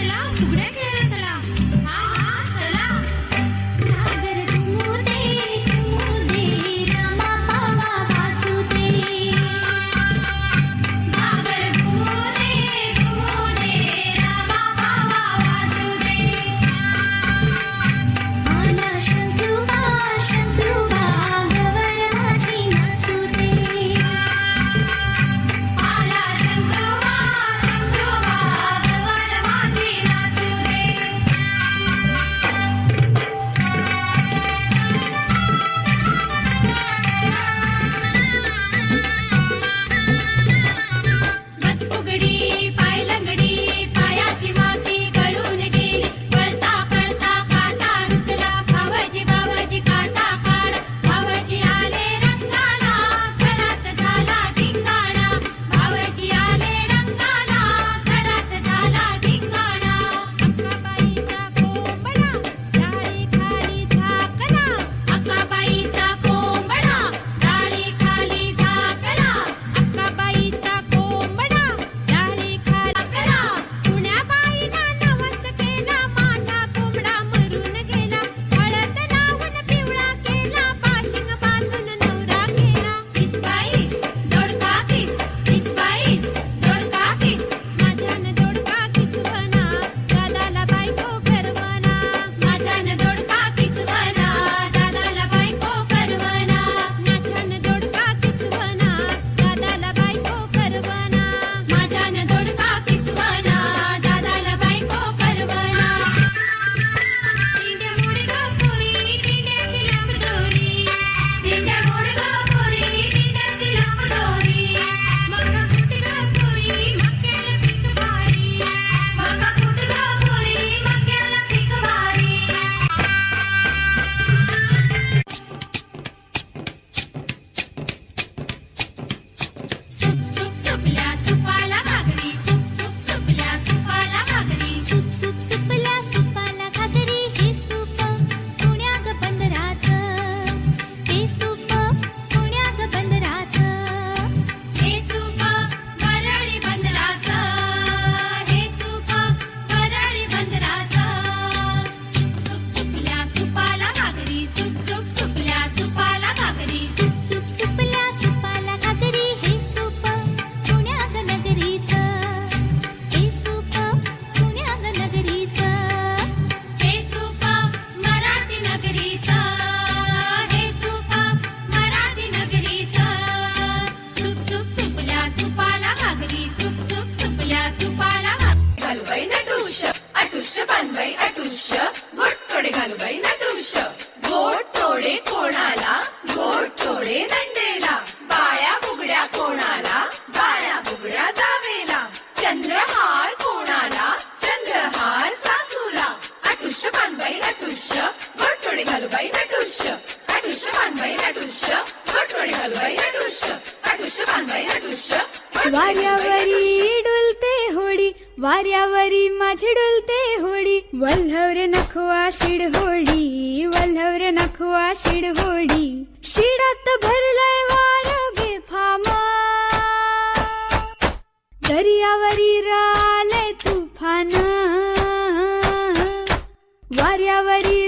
Mesela Fugregne होळी वल्हवर नखवा शिड होळी शिडात भरलाय वार बेफामा दर्यावरी रालय तुफान. वाऱ्यावरी